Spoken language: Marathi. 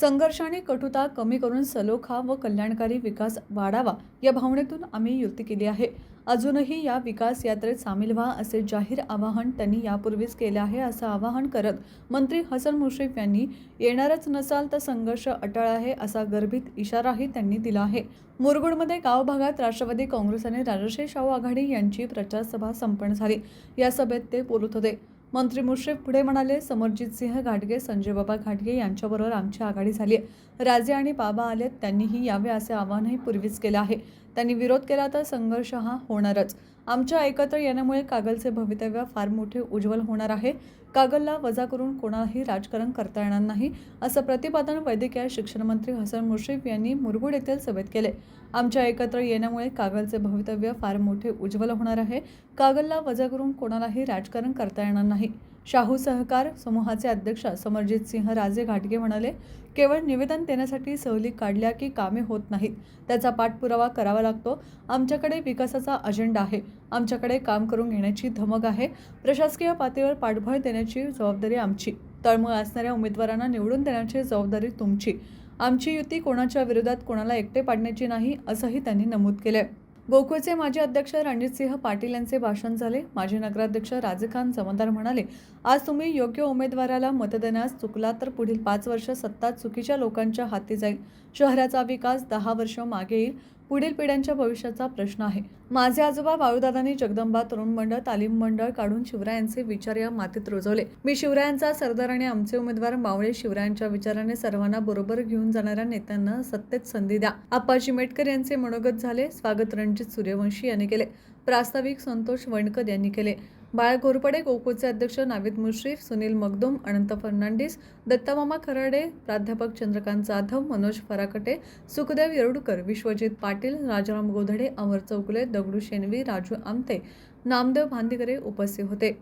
संघर्ष आणि कटुता कमी करून सलोखा व कल्याणकारी विकास वाढावा या भावनेतून आम्ही युती केली आहे. अजूनही या विकास यात्रेत सामील व्हा असे जाहीर आवाहन त्यांनी यापूर्वीच केले आहे असं आवाहन करत मंत्री हसन मुश्रीफ यांनी येणारच नसाल तर संघर्ष अटळ आहे असा गर्भित इशाराही त्यांनी दिला आहे. मुरगुडमध्ये गाव भागात राष्ट्रवादी काँग्रेस आणि राजश्री शाहू आघाडी यांची प्रचारसभा संपन्न झाली. या सभेत ते बोलत होते. मंत्री मुश्रीफ पुढे म्हणाले समरजित सिंह घाटगे संजय बाबा घाटगे यांच्याबरोबर आमची आघाडी झाली आहे. राजे आणि बाबा आलेत त्यांनीही यावे असे आवाहनही पूर्वीच केले आहे. त्यांनी विरोध केला तर संघर्ष हा होणारच. आमच्या एकत्र येण्यामुळे कागलचे भवितव्य फार मोठे उज्ज्वल होणार आहे. कागलला वजा करून कोणालाही राजकारण करता येणार नाही असं प्रतिपादन वैद्यकीय शिक्षण मंत्री हसन मुश्रीफ यांनी मुरगुड येथील सभेत केले. आमच्या एकत्र येण्यामुळे कागलचे भवितव्य फार मोठे उज्ज्वल होणार आहे. कागलला वजा करून कोणालाही राजकारण करता येणार नाही. शाहू सहकार समूहाचे अध्यक्ष समरजित सिंह राजे घाटगे म्हणाले केवळ निवेदन देण्यासाठी सहली काढल्या की कामे होत नाहीत. त्याचा पाठपुरावा करावा लागतो. आमच्याकडे विकासाचा अजेंडा आहे. आमच्याकडे काम करून घेण्याची धमक आहे. प्रशासकीय पातळीवर पाठबळ देण्याची जबाबदारी आमची. तळमळ असणाऱ्या उमेदवारांना निवडून देण्याची जबाबदारी तुमची. आमची युती कोणाच्या विरोधात कोणाला एकटे पाडण्याची नाही असंही त्यांनी नमूद केलंय. गोकुळचे माजी अध्यक्ष रणजितसिंह पाटील यांचे भाषण झाले. माजी नगराध्यक्ष राजखान जमादार म्हणाले आज तुम्ही योग्य उमेदवाराला मतदानास चुकला तर पुढील पाच वर्ष सत्ता चुकीच्या लोकांच्या हाती जाईल. शहराचा विकास दहा वर्ष मागे येईल. पुढील पिढ्यांच्या भविष्याचा प्रश्न आहे. माझे आजोबा बाळूदादांनी जगदंबा तरुण मंडळ तालीम मंडळ काढून शिवरायांचे विचार या मातीत रुजवले. मी शिवरायांचा सरदार आणि आमचे उमेदवार मावळे शिवरायांच्या विचाराने सर्वांना बरोबर घेऊन जाणाऱ्या नेत्यांना सत्तेत संधी द्या. आप्पाजी मेटकर यांचे मनोगत झाले. स्वागत रणजित सूर्यवंशी यांनी केले. प्रास्ताविक संतोष वणकर यांनी केले. बाळ घोरपडे गोकुळचे अध्यक्ष नाविद मुश्रीफ सुनील मगदुम अनंत फर्नांडिस दत्तामामा खराडे प्राध्यापक चंद्रकांत जाधव मनोज फराकटे सुखदेव येरडूकर विश्वजित पाटील राजाराम गोधडे अमर चौगुले दगडू शेनवी राजू आमते नामदेव भांदिकरे उपस्थित होते.